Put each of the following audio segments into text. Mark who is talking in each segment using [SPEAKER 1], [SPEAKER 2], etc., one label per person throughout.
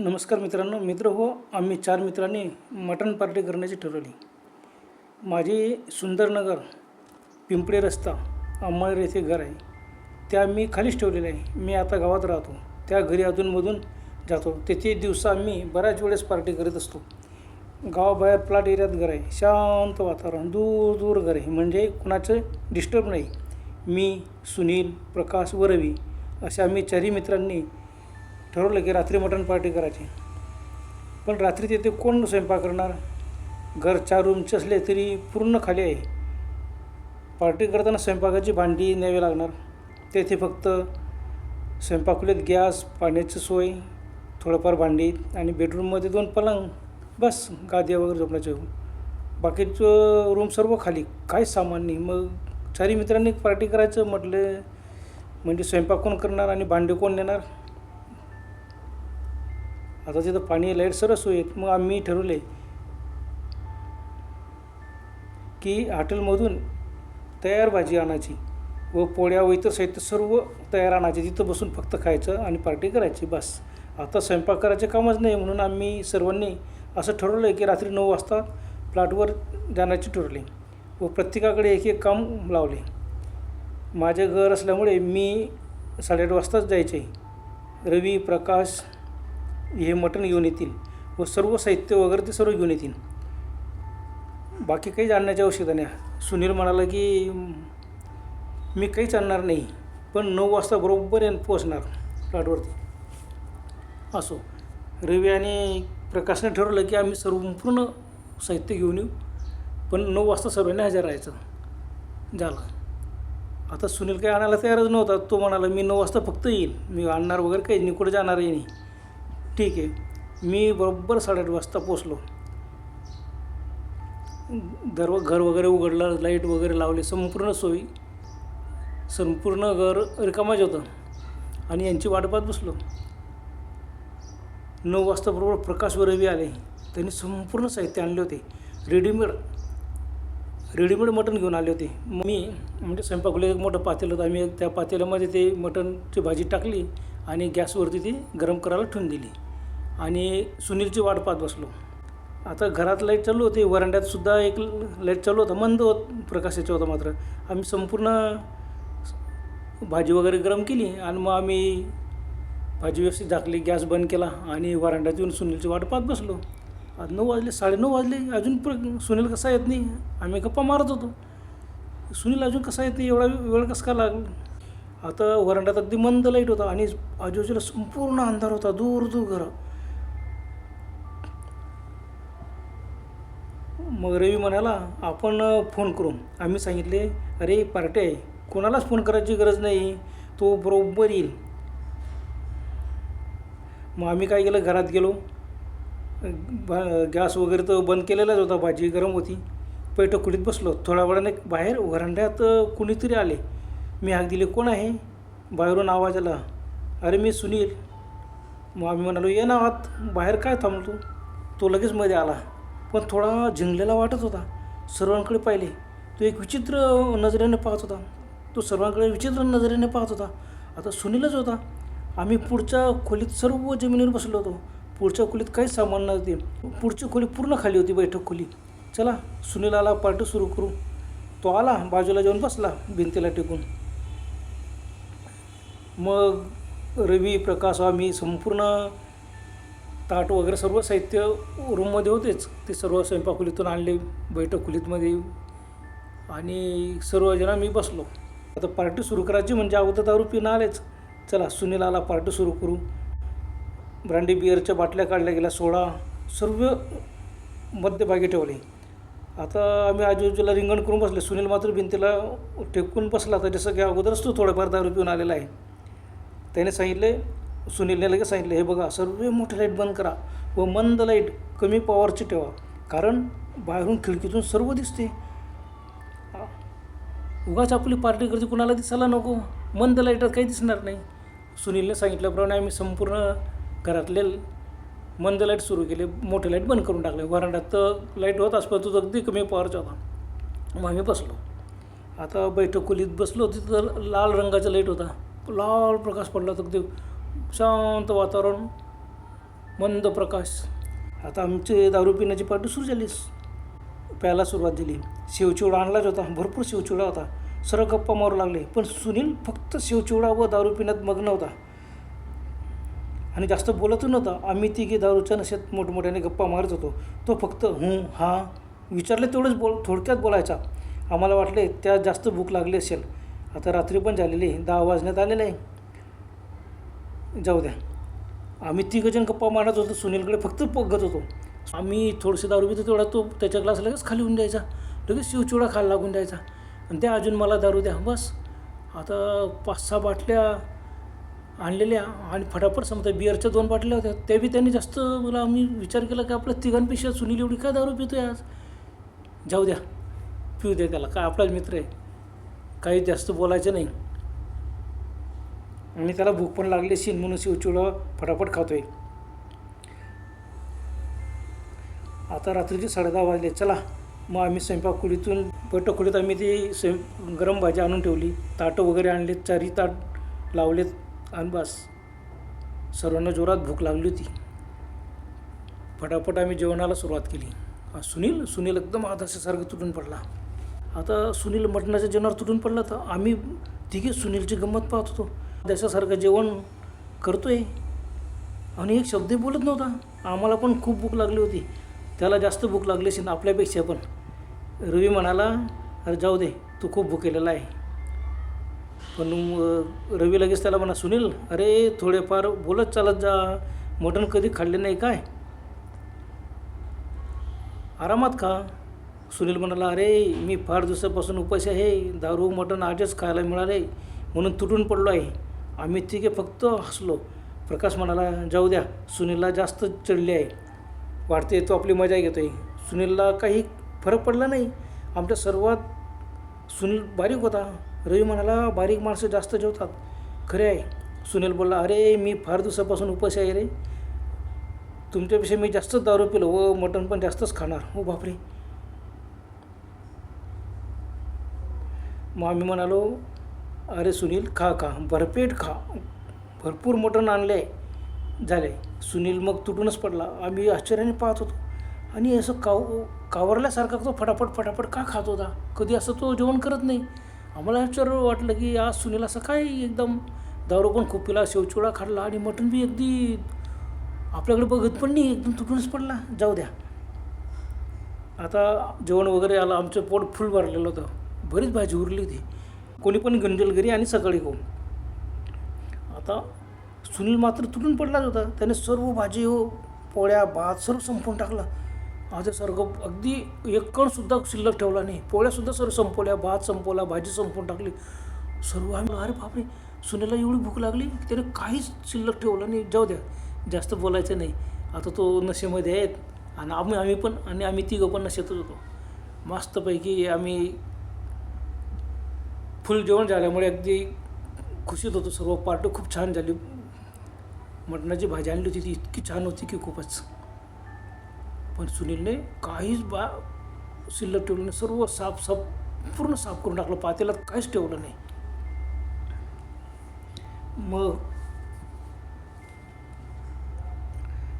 [SPEAKER 1] नमस्कार मित्रांनो मित्र हो आम्ही चार मित्रांनी मटण पार्टी करण्याची ठरवली. माझे सुंदरनगर पिंपळे रस्ता अंमळनेर येथे घर आहे. त्या मी खालीच ठेवलेलं आहे. मी आता गावात राहतो. त्या घरी अधूनमधून जातो. तेथे दिवसा आम्ही बऱ्याच वेळेस पार्टी करत असतो. गावाबाहेर प्लॉट एरियात घर आहे. शांत वातावरण दूर दूर घर आहे. म्हणजे कुणाचं डिस्टर्ब नाही. मी सुनील प्रकाश व रवी अशा आम्ही चारही मित्रांनी ठरवलं की रात्री मटण पार्टी करायची. पण रात्री तिथे कोण स्वयंपाक करणार? घर चार रूमचे असले तरी पूर्ण खाली आहे. पार्टी करताना स्वयंपाकाची भांडी न्यावी लागणार. तेथे फक्त स्वयंपाकुलीत गॅस पाण्याची सोय थोडंफार भांडी आणि बेडरूममध्ये दोन पलंग बस गाद्या वगैरे झोपण्याचे. बाकीचं रूम सर्व खाली. काहीच सामान नाही. मग चारी मित्रांनी पार्टी करायचं म्हटलं म्हणजे स्वयंपाक कोण करणार आणि भांडे कोण नेणार? आता तिथं पाणी लाइट सर्व सोय आहेत मग आम्ही ठरवले की हॉटेलमधून तयार भाजी आणायची व पोळ्या व इतर साहित्य सर्व तयार आणायचे. तिथं बसून फक्त खायचं आणि पार्टी करायची बस. आता स्वयंपाक करायचे कामच नाही म्हणून आम्ही सर्वांनी असं ठरवलं आहे की रात्री नऊ वाजता प्लॉटवर जाण्याची ठरवली व प्रत्येकाकडे एक एक काम लावले. माझे घर असल्यामुळे मी साडेआठ वाजताच जायचे. रवी प्रकाश हे मटण घेऊन येतील व सर्व साहित्य वगैरे ते सर्व घेऊन येतील. बाकी काहीच आणण्याची आवश्यकता नाही. सुनील म्हणाला की मी काहीच आणणार नाही पण नऊ वाजता बरोबर येऊन पोचणार प्लॉटवरती. असो. रवी आणि प्रकाशने ठरवलं की आम्ही सर्व पूर्ण साहित्य घेऊन येऊ पण नऊ वाजता सर्वांनी हजर राहायचं. झालं. आता सुनील काही आणायला तयारच नव्हता. तो म्हणाला मी नऊ वाजता फक्त येईल मी आणणार वगैरे काही नाही. कुठं जाणारही नाही. ठीक आहे. मी बरोबर साडेआठ वाजता पोचलो दर घर वगैरे उघडलं लाइट वगैरे लावले संपूर्ण सोयी संपूर्ण घर रिकामाच होतं. आणि यांची वाट पाहत बसलो. नऊ वाजता बरोबर प्रकाश व रवी आले. त्यांनी संपूर्ण साहित्य आणले होते. रेडीमेड रेडीमेड मटण घेऊन आले होते. मी म्हणजे स्वयंपाकला एक मोठं पातेलं होतं. आम्ही त्या पातेल्यामध्ये ते मटणची भाजी टाकली आणि गॅसवरती ती गरम करायला ठेवून दिली. आणि सुनीलची वाट पाहत बसलो. आता घरात लाइट चालू होती वरांड्यातसुद्धा एक लाइट चालू होता मंद होत प्रकाशाचा होता मात्र. आम्ही संपूर्ण भाजी वगैरे गरम केली आणि मग आम्ही भाजी व्यवस्थित झाकली गॅस बंद केला आणि वरांड्यात येऊन सुनीलची वाट पाहत बसलो. आज नऊ वाजले साडेनऊ वाजले अजून प्र सुनील कसा येत नाही आम्ही गप्पा मारत होतो. सुनील अजून कसा येत नाही एवढा वेळ कसा का लागला? आता वरांड्यात अगदी मंद लाइट होता आणि आजूबाजूला संपूर्ण अंधार होता दूर दूर घरं. मग रवी म्हणाला आपण फोन करू. आम्ही सांगितले अरे पार्टी आहे कोणालाच फोन करायची गरज नाही तो बरोबर येईल. मग आम्ही काय केलं घरात गेलो. बा गॅस वगैरे तर बंद केलेलाच होता भाजी गरम होती. पैठं कुडीत बसलो थोड्या वेळाने बाहेर वरांड्यात कुणीतरी आले. मी हाक दिले कोण आहे? बाहेरून आवाज आला अरे मी सुनील. मग आम्ही म्हणालो ये ना आत बाहेर काय थांबलो तो लगेच मध्ये आला. पण थोडा झिंगलेला वाटत होता. सर्वांकडे पाहिले तो एक विचित्र नजरेने पाहत होता. तो सर्वांकडे विचित्र नजरेने पाहत होता. आता सुनीलच होता. आम्ही पुढच्या खोलीत सर्व जमिनीवर बसलो होतो. पुढच्या खोलीत काहीच सामान नव्हते. पुढची खोली पूर्ण खाली होती बैठक खोली. चला सुनील आला पार्टी सुरू करू. तो आला बाजूला जाऊन बसला भिंतीला टेकून. मग रवी प्रकाश आम्ही संपूर्ण ताट वगैरे सर्व साहित्य रूममध्ये होतेच. ते सर्व स्वयंपाक आणले बैठक खोलीतमध्ये. आणि सर्वजण आम्ही बसलो. आता पार्टी सुरू करायची म्हणजे अगोदर दारू पिणं आलेच. चला सुनील आला पार्टी सुरू करू. ब्रँडी बिअरच्या बाटल्या काढल्या गेल्या सोडा. सर्व मध्यभागी ठेवले. आता आम्ही आजूबाजूला रिंगण करून बसले. सुनील मात्र भिंतीला टेकून बसला. तर जसं की अगोदरच तो थोडंफार दारू पिऊन आलेला आहे. त्याने सांगितले सुनीलने लगेच सांगितले हे बघा सर्व मोठे लाइट बंद करा व मंद लाइट कमी पॉवरची ठेवा कारण बाहेरून खिडकीतून सर्व दिसते. उगाच आपली पार्टी करते कुणाला दिसायला नको मंद लाईटात काही दिसणार नाही. सुनीलने सांगितल्याप्रमाणे आम्ही संपूर्ण घरातले मंद लाइट सुरू केले मोठे लाइट बंद करून टाकले. वरांड्यात तर लाइट होत पण तो अगदी कमी पॉवरचा होता. मग आम्ही बसलो. आता बैठक खोलीत बसलो तिथं लाल रंगाचा लाइट होता. लाल प्रकाश पडला तर अगदी शांत वातावरण मंद प्रकाश. आता आमचे दारू पिण्याची पार्टी सुरू झाली. प्यायला सुरुवात झाली. शेवचिवडा आणलाच होता. भरपूर शेवचिवडा होता. सरळ गप्पा मारू लागले. पण सुनील फक्त शेवचिवडा व दारू पिण्यात मग्न होता. आणि जास्त बोलत नव्हता. आम्ही तिघे दारूच्या नशेत मोठमोठ्याने गप्पा मारत होतो. तो फक्त हूं हा विचारले तेवढंच बोल थोडक्यात बोलायचा. आम्हाला वाटले त्यात जास्त भूक लागली असेल. आता रात्री पण झालेली आहे, दहा वाजण्यात आलेलं आहे. जाऊ द्या. आम्ही तिघजण गप्पा मारत होतो सुनीलकडे फक्त बघत होतो. आम्ही थोडेसे दारू पितो तेवढा तो त्याच्या ग्लास लगेच खाली होऊन द्यायचा. लगेच शिवचिवडा खायला लागून द्यायचा. आणि त्या अजून मला दारू द्या बस. आता पाच सहा बाटल्या आणलेल्या आणि फटाफट समजा बिअरच्या दोन बाटल्या होत्या ते बी त्यांनी जास्त मला आम्ही विचार केला की आपल्या तिघांपेक्षा सुनील एवढी काय दारू पितोय आज? जाऊ द्या पिऊ द्या त्याला काय आपलाच मित्र आहे. काही जास्त बोलायचं नाही. आणि त्याला भूक पण लागली असेल म्हणून शिवचिवडा फटाफट खातोय. आता रात्रीचे साडेदहा वाजले. चला मग आम्ही स्वयंपाक खोलीतून बैठक आम्ही ती स्वयं गरम भाजी आणून ठेवली. ताटं वगैरे आणलेत चारी ताट लावलेत आणि बस. सर्वांना जोरात भूक लागली होती. फटाफट आम्ही जेवणाला सुरुवात केली. सुनील सुनील एकदम आदर्शासारखं तुटून पडला. आता सुनील मटणाच्या जेवणावर तुटून पडला तर आम्ही तिघे सुनीलची गंमत पाहत होतो. देशासारखं जेवण करतो आहे आणि एक शब्दही बोलत नव्हता. आम्हाला पण खूप भूक लागली होती. त्याला जास्त भूक लागली असेल आपल्यापेक्षा पण. रवी म्हणाला अरे जाऊ दे तू खूप भुकेलेला आहे. पण रवी लगेच त्याला म्हणा सुनील अरे थोडेफार बोलत चालत जा. मटण कधी खाल्ले नाही काय? आरामात खा. सुनील म्हणाला अरे मी फार दिवसापासून उपाशी आहे. दारू मटण आजच खायला मिळाले म्हणून तुटून पडलो आहे. आम्ही तिघे फक्त हसलो. प्रकाश म्हणाला जाऊ द्या सुनीलला जास्त चढले आहे. वाढते तो आपली मजा आहे सुनीलला काही फरक पडला नाही. आमच्या सर्वात सुनील बारीक होता. रवी म्हणाला बारीक माणसं जास्त जेवतात. खरे आहे. सुनील बोलला अरे मी फार दिवसापासून उपाशी आहे रे. तुमच्यापेक्षा मी जास्तच दारू पिलो व मटण पण जास्तच खाणार. हो बापरे. मग आम्ही म्हणालो अरे सुनील खा खा. भरपेट खा. भरपूर मटण आणले झाले. सुनील मग तुटूनच पडला. आम्ही आश्चर्याने पाहत होतो. आणि असं काव कावरल्यासारखा तो फटाफट फटाफट का खात होता? कधी असं तो जेवण करत नाही. आम्हाला आश्चर्य वाटलं की आज सुनील असं काय एकदम दारू पण खूप पिला शेवचिवडा खाल्ला आणि मटण बी अगदी आपल्याकडे बघत पण नाही एकदम तुटूनच पडला. जाऊ द्या. आता जेवण वगैरे आलं आमचं पोट फुल भरलेलं होतं. बरीच भाजी उरली होती. कोणी पण गंजल घरी आणि सकाळी खाऊ आता सुनील मात्र तुटून पडलाच होता. त्याने सर्व भाजी हो पोळ्या भात सर्व संपवून टाकला. आता सर्व अगदी एक कणसुद्धा शिल्लक ठेवला नाही. पोळ्यासुद्धा सर्व संपवल्या भात संपवला भाजी संपवून टाकली. सर्व आम्ही अरे बापरे सुनीला एवढी भूक लागली की त्याने काहीच शिल्लक ठेवलं नाही. जाऊ द्या जास्त बोलायचं नाही. आता तो नशेमध्ये आहेत. आणि आम्ही आम्ही पण आणि आम्ही तिघं पण नशेतच होतो. मस्तपैकी आम्ही फुल जेवण झाल्यामुळे अगदी खुशीत होतो सर्व. पार्टी खूप छान झाली. मटणाची भाजी आणली होती ती इतकी छान होती की खूपच. पण सुनीलने काहीच बा शिल्लक ठेवलं नाही. सर्व साफ साफ पूर्ण साफ करून टाकलं. पातेला काहीच ठेवलं नाही. मग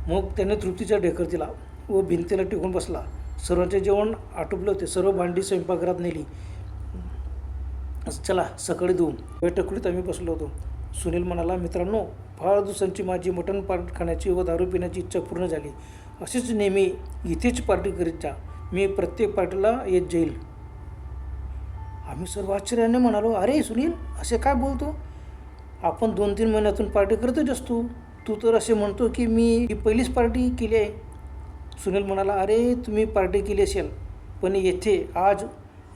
[SPEAKER 1] मग त्याने तृप्तीचा ढेकर दिला व भिंतीला टिकून बसला. सर्वांचे जेवण आटोपले होते. सर्व भांडी स्वयंपाकघरात नेली. चला सकाळी देऊ. बैठकुलीत आम्ही बसलो होतो. सुनील म्हणाला मित्रांनो फार दिवसांची माझी मटण पार्टी खाण्याची व दारू पिण्याची इच्छा पूर्ण झाली. अशीच नेहमी इथेच पार्टी करीत जा. मी प्रत्येक पार्टीला येत जाईल. आम्ही सर्व आश्चर्याने म्हणालो अरे सुनील असे काय बोलतो? आपण दोन तीन महिन्यातून पार्टी करतच असतो. तू तर असे म्हणतो की मी ही पहिलीच पार्टी केली आहे. सुनील म्हणाला अरे तुम्ही पार्टी केली असेल पण येथे आज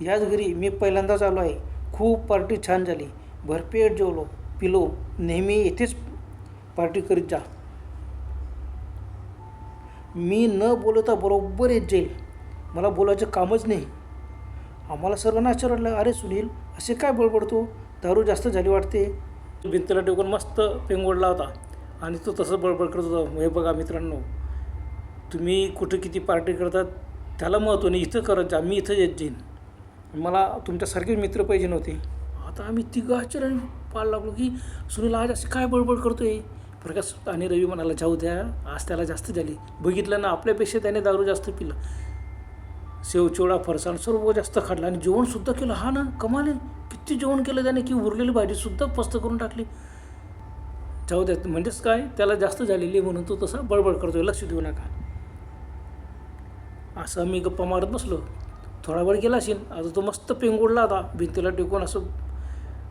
[SPEAKER 1] याच घरी मी पहिल्यांदाच आलो आहे. खूप पार्टी छान झाली. भरपेट जेवलो पिलो नेहमी येथेच पार्टी करीत जा. मी न बोलता बरोबर येत जाईल. मला बोलायचं कामच नाही. आम्हाला सर्वांना आश्चर्य वाटलं अरे सुनील असे काय बडबडतो दारू जास्त झाली वाटते. भिंतीला टेकून मस्त पेंगोडला होता आणि तो तसं बडबड करत होता. हे बघा मित्रांनो तुम्ही कुठं किती पार्टी करतात त्याला महत्त्व नाही. इथं करत जा मी इथं येत जाईन. मला तुमच्यासारखेच मित्र पाहिजे नव्हते. आता आम्ही तिघं आश्चर्याने पाहायला लागलो की सुनील आज असे काय बडबड करतो आहे प्रकाश आणि रवी म्हणाला जाऊ द्या आज त्याला जास्त झाली. बघितलं ना आपल्यापेक्षा त्याने दारू जास्त पिलं. शेवचिवडा फरसाण सर्व जास्त खाल्लं आणि जेवणसुद्धा केलं. हा ना कमाल किती जेवण केलं त्याने की उरलेली भाजीसुद्धा पस्त करून टाकली. जाऊ द्या म्हणजेच काय? त्याला जास्त झालेली म्हणून तो तसा बडबड करतोय. लक्ष देऊ नका. असं मी गप्पा मारत बसलो. थोडा वेळ गेला असेल आता तो मस्त पेंगोडला होता भिंतीला टेकून असं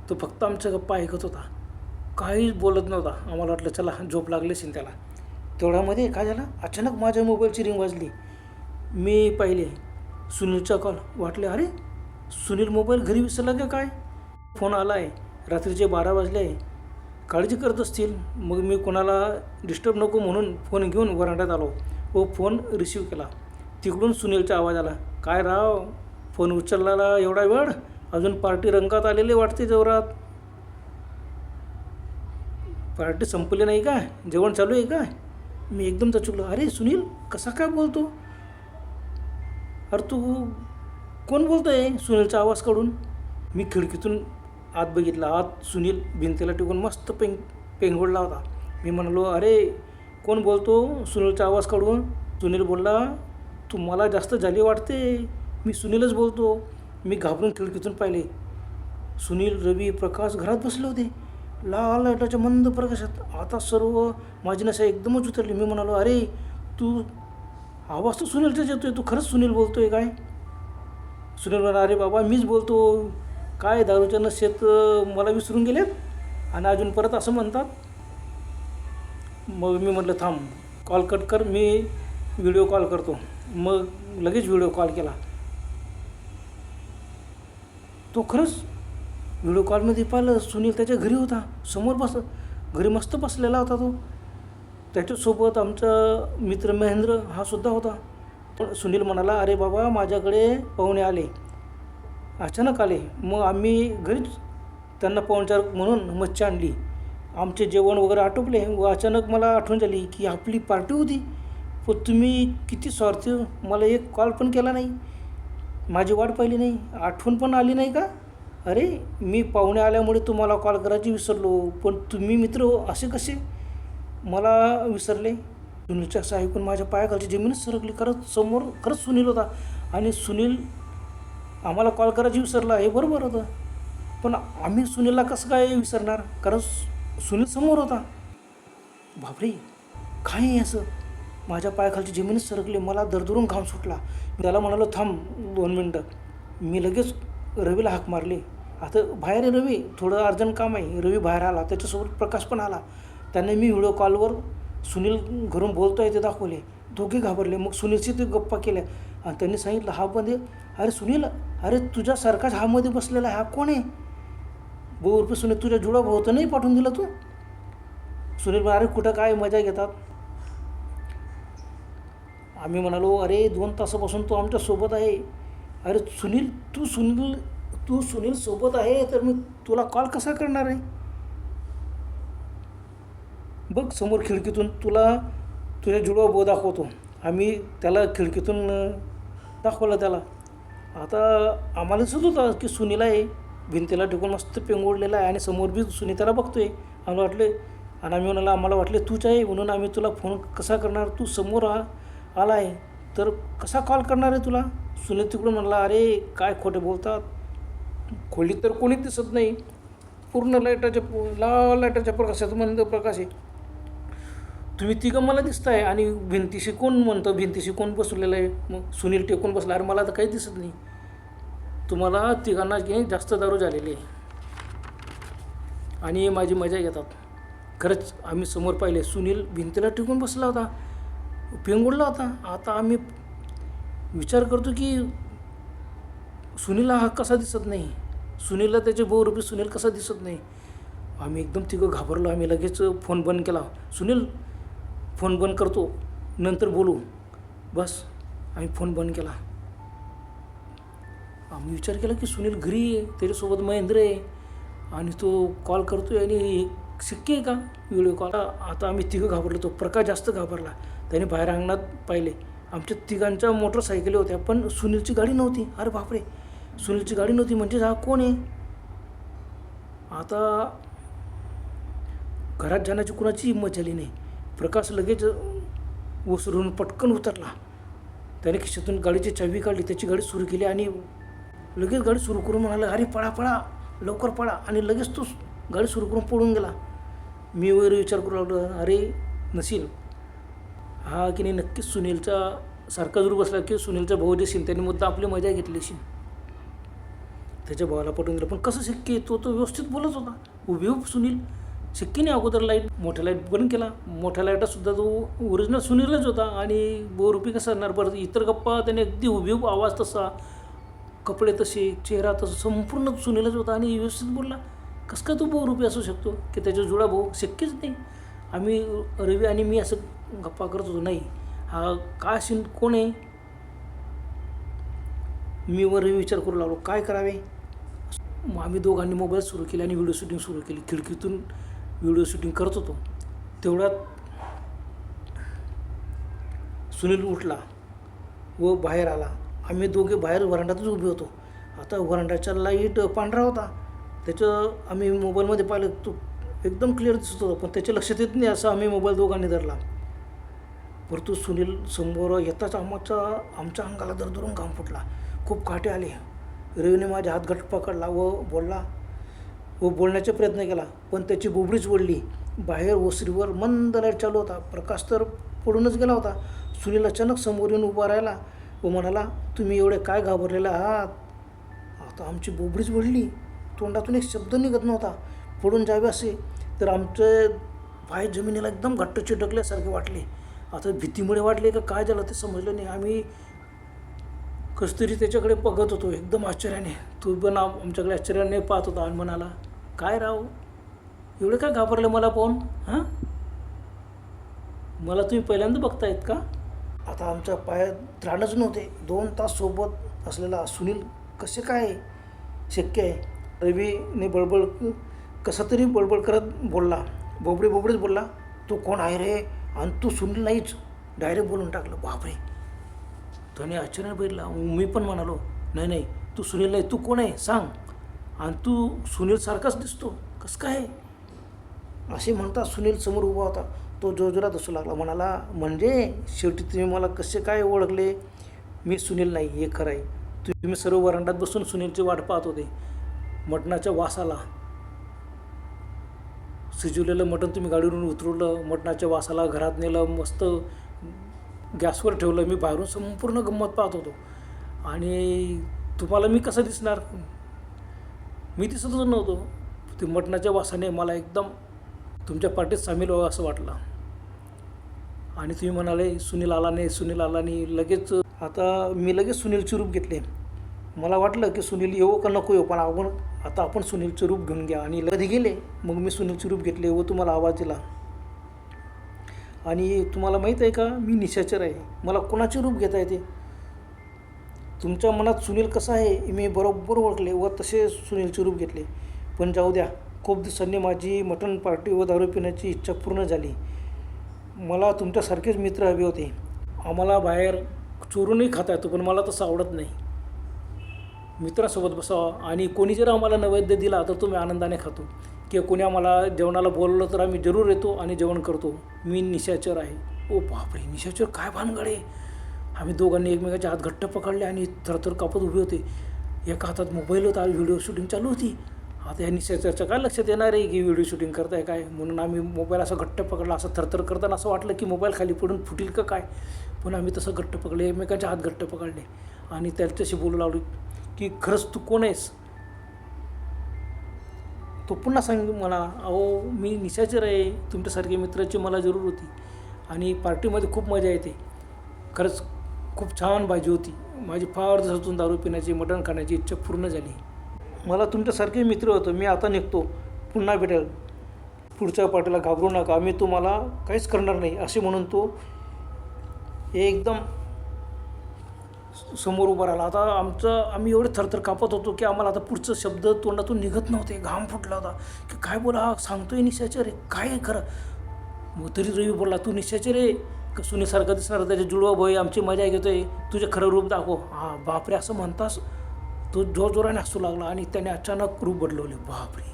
[SPEAKER 1] तो फक्त आमच्या गप्पा ऐकत होता. काहीच बोलत नव्हता. आम्हाला वाटलं चला झोप लागली असेल त्याला. तेवढ्यामध्ये काय झालं अचानक माझ्या मोबाईलची रिंग वाजली. मी पाहिले सुनीलचा कॉल वाटले अरे सुनील मोबाईल घरी विसरला का काय? फोन आला आहे रात्रीचे बारा वाजले. आहे काळजी करत असतील. मग मी कोणाला डिस्टर्ब नको म्हणून फोन घेऊन वरांड्यात आलो. व फोन रिसीव केला. तिकडून सुनीलचा आवाज आला. काय राव फोन उचलला एवढा वेळ? अजून पार्टी रंगात आलेली वाटते जोरात. पार्टी संपली नाही का जेवण चालू आहे का मी एकदम चुकलो अरे सुनील कसा काय बोलतो? अरे तू कोण बोलतो आहे सुनीलचा आवाज काढून मी खिडकीतून आत बघितला. आत सुनील भिंतीला टिकून मस्त पेंग पेंगोडला होता. मी म्हणालो अरे कोण बोलतो सुनीलचा आवाज काढून सुनील बोलला तू मला जास्त झाली वाटते? मी सुनीलच बोलतो. मी घाबरून खिडकीतून पाहिले. सुनील रवी प्रकाश घरात बसले होते. लाल लाईटाच्या मंद प्रकाशात आता सर्व माझी नशा एकदमच उतरली. मी म्हणालो अरे तू आवाज तर सुनीलचाच येतोय. तू खरंच सुनील बोलतोय काय? सुनील म्हणा अरे बाबा मीच बोलतो. काय दारूच्या नशेत मला विसरून गेलेत? आणि अजून परत असं म्हणतात? मग मी म्हटलं थांब कॉल कट कर. मी व्हिडिओ कॉल करतो. मग लगेच व्हिडिओ कॉल केला. तो खरंच व्हिडिओ कॉलमध्ये पाहिलं सुनील त्याच्या घरी होता. समोर बस घरी मस्त बसलेला होता तो. त्याच्यासोबत आमचा मित्र महेंद्र हा सुद्धा होता. पण सुनील म्हणाला अरे बाबा माझ्याकडे पाहुणे आले. अचानक आले. मग आम्ही घरीच त्यांना पाहुणचार म्हणून मच्छी आणली. आमचे जेवण वगैरे आटोपले व अचानक मला आठवण झाली की आपली पार्टी होती. पण तुम्ही किती स्वार्थी हो? मला एक कॉल पण केला नाही. माझी वाट पाहिली नाही. आठवण पण आली नाही का? अरे मी पाहुणे आल्यामुळे तुम्हाला कॉल करायची विसरलो पण तुम्ही मित्र हो, असे कसे? मला विसरले. सुनीलच्या असं ऐकून माझ्या पायाखालची जमीनच सरकली. खरंच समोर खरंच सुनील होता. आणि सुनील आम्हाला कॉल करायची विसरला हे बरोबर होतं. पण आम्ही सुनीलला कसं काय विसरणार? कारण सुनील समोर होता. बापरे काय असं? माझ्या पायाखालची जमीनच सरकली मला दरदरून घाम सुटला. मी त्याला म्हणालो थांब दोन मिनटं. मी लगेच रवीला हाक मारली. आता बाहेर आहे रवी थोडं अर्जंट काम आहे. रवी बाहेर आला त्याच्यासोबत प्रकाश पण आला. त्याने मी व्हिडिओ कॉलवर सुनील घरून बोलतो आहे ते दाखवले. दोघे घाबरले. मग सुनीलशी ते गप्पा केल्या. आणि त्यांनी सांगितलं हा मध्ये अरे सुनील अरे तुझ्यासारखाच हा मध्ये बसलेला हा कोण आहे? भाऊ रुपये सुनील तुझ्या जुडा भाऊ तर नाही पाठवून दिला तू? सुनील अरे कुठं काय मजा घेतात. आम्ही म्हणालो अरे दोन तासापासून तू आमच्यासोबत आहे. अरे सुनील तू सुनील तू सुनील सोबत आहे तर मी तुला कॉल कसा करणार आहे? बघ समोर खिडकीतून तुला तुझ्या जुळवा बो दाखवतो. आम्ही त्याला खिडकीतून दाखवलं त्याला. आता आम्हाला दिसत होता की सुनील आहे. भिंतीला टिकून मस्त पेंगोडलेला आहे आणि समोर बी सुनीताला बघतो बघतोय. आम्हाला वाटले आणि आम्ही म्हणाला आम्हाला वाटले तूच आहे म्हणून आम्ही तुला फोन कसा करणार? तू समोर आ आला आहे तर कसा कॉल करणार आहे तुला? सुनील तिकडून म्हणला अरे काय खोटे बोलतात? खोलीत तर कोणीच दिसत नाही. पूर्ण लाईटाच्या लाल लाईटाच्या प्रकाशात मंद प्रकाश आहे. तुम्ही तिघं मला दिसताय आणि भिंतीशी कोण म्हणतं? भिंतीशी कोण बसलेलं आहे? मग सुनील टेकून बसला अरे मला तर काही दिसत नाही. तुम्हाला तिघांना की जास्त दारू झालेली आहे. आणि माझी मजा घेतात. खरंच आम्ही समोर पाहिले सुनील भिंतीला टिकून बसला होता. पेंगुडला होता. आता आम्ही विचार करतो की सुनीलला हा कसा दिसत नाही? सुनीलला त्याचे बहुरूपी सुनील कसा दिसत नाही? आम्ही एकदम तिघं घाबरलो. आम्ही लगेच फोन बंद केला. सुनील फोन बंद करतो. नंतर बोलू. बस आम्ही फोन बंद केला. आम्ही विचार केला की सुनील घरी आहे त्याच्यासोबत महेंद्र आहे. आणि तो कॉल करतो आहे आणि हे शक्य आहे का? Video call. आता आम्ही तिघं घाबरलो. तो प्रकाश जास्त घाबरला. त्याने बाहेर अंगणात पाहिले. आमच्या तिघांच्या मोटरसायकली होत्या पण सुनीलची गाडी नव्हती. अरे बापरे. सुनीलची गाडी नव्हती म्हणजे हा कोण आहे? आता घरात जाण्याची कुणाची हिंमत झाली नाही. प्रकाश लगेच ओसरून पटकन उतरला. त्याने खिशातून गाडीची चावी काढली त्याची गाडी सुरू केली आणि लगेच गाडी सुरू करून म्हणाला अरे पळा पळा लवकर पळा. आणि लगेच तो गाडी सुरू करून पळून गेला. मी वगैरे विचार करू लागलो अरे नसील हा की नाही नक्कीच सुनीलचा सारखा जरूर बसला की सुनीलचा भाऊ देशील त्याने मुद्दा आपली मजा घेतली असेल. त्याच्या भावाला पटवून दिलं. पण कसं शक्य तो तो व्यवस्थित बोलत होता. उभी उभ सुनील शक्य नाही अगोदर लाइट मोठ्या लाइट बंद केला. मोठ्या लाईटासुद्धा तो ओरिजिनल सुनीलच होता आणि बोरुपी कसा असणार? बरं इतर गप्पा त्याने अगदी उभी उभ आवाज तसा कपडे तसे चेहरा तसा संपूर्ण सुनीलच होता आणि व्यवस्थित बोलला. कसं काय तो बहुरूपी असू शकतो? की त्याचा जुळा भाऊ शक्यच नाही. आम्ही रवी आणि मी असं गप्पा करत होतो नाही हा काय असेल कोण आहे? मी वर विचार करू लागलो काय करावे? मग आम्ही दोघांनी मोबाईल सुरू केले आणि व्हिडिओ शूटिंग सुरू केली. खिडकीतून व्हिडिओ शूटिंग करत होतो. तेवढ्यात सुनील उठला व बाहेर आला. आम्ही दोघे बाहेर वरांड्यातच उभे होतो. आता वरांड्याचा लाइट पांढरा होता. त्याचं आम्ही मोबाईलमध्ये पाहिलं तो एकदम क्लिअर दिसत होतो पण त्याच्या लक्षात येत नाही असं आम्ही मोबाईल दोघांनी धरला. परंतु सुनील समोर येताच आमचा आमच्या अंगाला दरदरून घाम फुटला. खूप काटे आले. रवीने माझा हात घट्ट पकडला व बोलला व बोलण्याचा प्रयत्न केला पण त्याची बोबडीच ओढली बाहेर ओसरीवर मंद लाइट चालू होता. प्रकाश तर पडूनच गेला होता. सुनील अचानक समोर येऊन उभा राहिला व म्हणाला तुम्ही एवढे काय घाबरलेले आहात? आता आमची बोबडीच ओढली तोंडातून एक शब्द निघत नव्हता. पडून जावे असे. तर आमचे पाय जमिनीला एकदम घट्ट चिटकल्यासारखे वाटले. आता भीतीमुळे वाटले का काय झालं ते समजलं नाही. आम्ही कसं तरी त्याच्याकडे बघत होतो एकदम आश्चर्याने. तो पण आमच्याकडे आश्चर्याने पाहत होता आणि म्हणाला काय राव? एवढे काय घाबरले मला पाहून? हां? मला तुम्ही पहिल्यांदा बघतायत का? आता आमच्या पायात त्राणच नव्हते. दोन तास सोबत असलेला सुनील कसे काय शक्य आहे? रवीने बडबड कसा तरी बडबड करत बोलला. बोबडे बोबडेच बोलला तू कोण आहे रे? आणि तू सुनील नाहीच डायरेक्ट बोलून टाकलं. बापरे. त्याने आश्चर्याने बघितला मी पण म्हणालो नाही नाही तू सुनील नाही तू कोण आहे? सांग. आणि तू सुनीलसारखाच दिसतो. कसं काय? असे म्हणता सुनील समोर उभा होता. तो जोरजोरात असू लागला. म्हणाला म्हणजे शेवटी तुम्ही मला कसे काय ओळखले? मी सुनील नाही हे खरं आहे. तुम्ही सर्व वरांडात बसून सुनीलची वाट पाहत होते. मटणाच्या वासाला शिजवलेलं मटण तुम्ही गाडीवरून उतरवलं मटणाच्या वासाला घरात नेलं मस्त गॅसवर ठेवलं मी बाहेरून संपूर्ण गंमत पाहत होतो. आणि तुम्हाला मी कसं दिसणार? मी दिसतच नव्हतो. ते मटणाच्या वासाने मला एकदम तुमच्या पार्टीत सामील व्हावं असं वाटलं. आणि तुम्ही म्हणाले सुनील आला नाही सुनील आला नाही लगेच आता मी लगेच सुनीलचे रूप घेतले. मला वाटलं की सुनील येऊ का नको येऊ पण आपण आता आपण सुनीलचे रूप घेऊन घ्या आणि कधी गेले मग मी सुनीलचे रूप घेतले व तुम्हाला आवाज दिला. आणि तुम्हाला माहीत आहे का मी निशाचर आहे. मला कोणाचे रूप घेता येते? तुमच्या मनात सुनील कसा आहे मी बरोबर ओळखले व तसे सुनीलचे रूप घेतले. पण जाऊ द्या खूप दिवसांनी माझी मटण पार्टी व दारू पिण्याची इच्छा पूर्ण झाली. मला तुमच्यासारखेच मित्र हवे होते. आम्हाला बाहेर चोरूनही खाता येतो पण मला तसं आवडत नाही. मित्रासोबत बसावं आणि कोणी जर आम्हाला नैवेद्य दिला तर तुम्ही आनंदाने खातो. किंवा कोणी आम्हाला जेवणाला बोलवलं तर आम्ही जरूर येतो आणि जेवण करतो. मी निशाचर आहे. ओ बापरे निशाचर काय भानगड आहे. आम्ही दोघांनी एकमेकाचे हात घट्ट पकडले आणि थरथर कापत उभे होते. एका हातात मोबाईल होता व्हिडिओ शूटिंग चालू होती. आता या निशाचरच्या काय लक्षात येणार आहे की व्हिडिओ शूटिंग करताय काय? म्हणून आम्ही मोबाईल असं घट्ट पकडला असं थरथर करताना असं वाटलं की मोबाईल खाली पडून फुटील का काय? पण आम्ही तसं घट्ट पकडले एकमेकांचे हात घट्ट पकडले आणि त्याच्याशी बोलू लागलो. की खरंच तू कोण आहेस? तो पुन्हा सांग मला अहो मी निशाचर आहे तुमच्यासारख्या मित्राची मला जरूर होती आणि पार्टीमध्ये खूप मजा येते. खरंच खूप छान भाजी होती. माझी फार दिवसातून दारू पिण्याची मटण खाण्याची इच्छा पूर्ण झाली. मला तुमच्यासारखे मित्र होतं मी आता निघतो. पुन्हा भेटेल. पुढच्या पार्टीला घाबरू नका मी तुम्हाला काहीच करणार नाही असे म्हणून तो एकदम समोर उभा राहिला. आता आमचं आम्ही एवढे थरथर कापत होतो की आम्हाला आता पुढचं शब्द तोंडातून निघत नव्हते. घाम फुटला होता. की काय बोला हा सांगतोय निशाचर आहे काय आहे खरं? मग तरी रवी बोलला तू निशाचर आहे का सुनीसारखं दिसणार? त्याचे जुळवा भय आमची मजा घेतोय. तुझे खरं रूप दाखव. हां बापरे असं म्हणतास? तो जोरजोराने हसू लागला आणि त्याने अचानक रूप बदलवले. बापरे.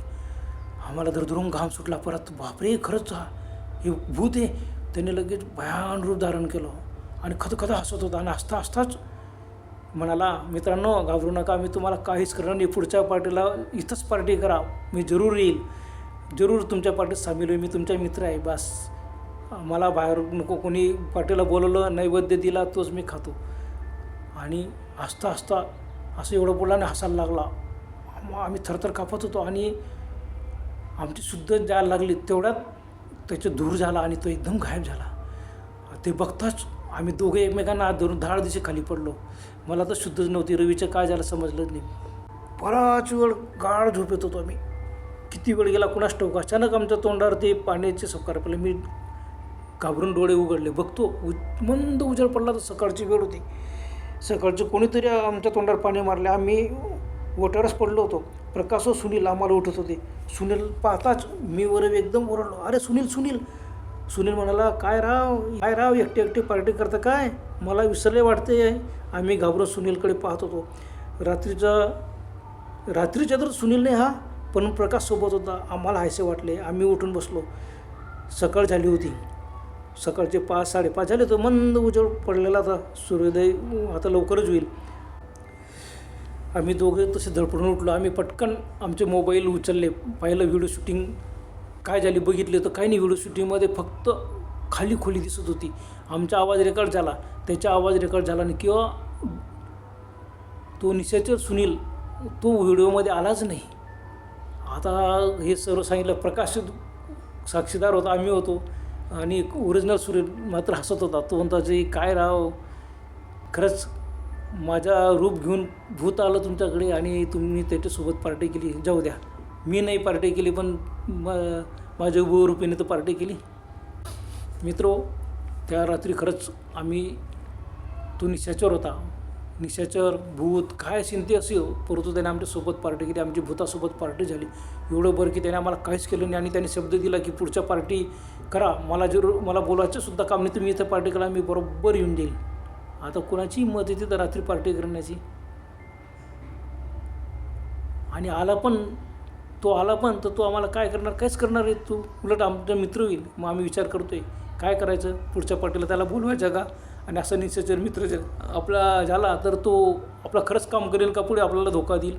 [SPEAKER 1] आम्हाला धरधरून घाम सुटला. परत बापरे खरंच हा. हे भूत आहे. त्याने लगेच भयान रूप धारण केलं आणि खतखत हसत होता. आणि हसता हसताच म्हणाला मित्रांनो घाबरू नका मी तुम्हाला काहीच करणार नाही. पुढच्या पार्टीला इथंच पार्टी करा. मी जरूर येईल. जरूर तुमच्या पार्टीत सामील होईल. मी तुमचा मित्र आहे बस. मला बाहेर नको कोणी पार्टीला बोलवलं नैवेद्य दिला तोच मी खातो. आणि हसता हसता असं एवढं बोलला आणि हसायला लागला. आम्ही थरथर कापत होतो आणि आमची शुद्ध जायला लागली. तेवढ्यात त्याचे धूर झाला आणि तो एकदम गायब झाला. ते बघताच आम्ही दोघे एकमेकांना धरून धाड दिशे खाली पडलो. मला तर शुद्धच नव्हती. रवीचं काय झालं समजलंच नाही. बराच वेळ गाढ झोप येत होतो आम्ही. किती वेळ गेला कुणास ठाऊक? अचानक आमच्या तोंडावर ते पाण्याचे सकार पडले. मी घाबरून डोळे उघडले. बघतो उ मंद उजेड पडला तर सकाळची वेळ होती. सकाळचं कोणीतरी आमच्या तोंडावर पाणी मारले. आम्ही वटारच पडलो होतो. प्रकाश सुनील आम्हाला उठत होते. सुनील पाहताच मी वर एकदम ओरडलो. अरे सुनील सुनील सुनील म्हणाला काय राव? काय राव? एकटे एकटे पार्टी करता काय? मला विसरले वाटते. आम्ही घाबरून सुनीलकडे पाहत होतो. रात्रीचा रात्रीच्या तर सुनीलने हा पण प्रकाश सोबत होता. आम्हाला हायसे वाटले. आम्ही उठून बसलो. सकाळ झाली होती. सकाळचे पाच साडेपाच झाले तर मंद उजळ पडलेला आता सूर्योदय आता लवकरच होईल. आम्ही दोघे तसे धडपडून उठलो. आम्ही पटकन आमचे मोबाईल उचलले. पाहिलं व्हिडिओ शूटिंग काय झाली बघितले तर काही नाही व्हिडिओ शूटिंगमध्ये फक्त खाली खोली दिसत होती. आमचा आवाज रेकॉर्ड झाला. त्याचा आवाज रेकॉर्ड झाला नाही किंवा तो निशाचर सुनील तो व्हिडिओमध्ये आलाच नाही. आता हे सर्व सांगितलं प्रकाश साक्षीदार होता आम्ही होतो. आणि ओरिजिनल सुनील मात्र हसत होता. तो म्हणता जे काय राव खरंच माझा रूप घेऊन भूत आलं तुमच्याकडे आणि तुम्ही त्याच्यासोबत पार्टी केली. जाऊ द्या. मी नाही पार्टी केली पण माझ्या रूपीने तर पार्टी केली. मित्रो त्या रात्री खरंच आम्ही तो निशाचर होता. निशाचर भूत काय चिंते असेल परंतु त्याने आमच्यासोबत पार्टी केली आमची भूतासोबत पार्टी झाली. एवढं बरं की त्याने आम्हाला काहीच केलं नाही आणि त्याने शब्द दिला की पुढच्या पार्टी करा. मला जरूर मला बोलायचं सुद्धा काम नाही तुम्ही इथं पार्टी करा मी बरोबर येऊन देईल आता कुणाची हिंमत येते तर रात्री पार्टी करण्याची. आणि आला पण तो आला पण तर तो आम्हाला काय करणार काहीच करणार आहे तू? उलट आमचा मित्र होईल. मग आम्ही विचार करतो आहे काय करायचं? पुढच्या पार्टीला त्याला बोलवायचं का आणि असा निश्चय मित्र जर आपला झाला तर तो आपला खरंच काम करेल का पुढे आपल्याला धोका देईल?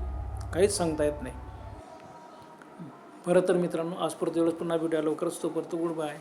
[SPEAKER 1] काहीच सांगता येत नाही. बरं तर मित्रांनो आज परत एवढंच. पुन्हा भेटूया लवकरच. तो परत गुड बाय.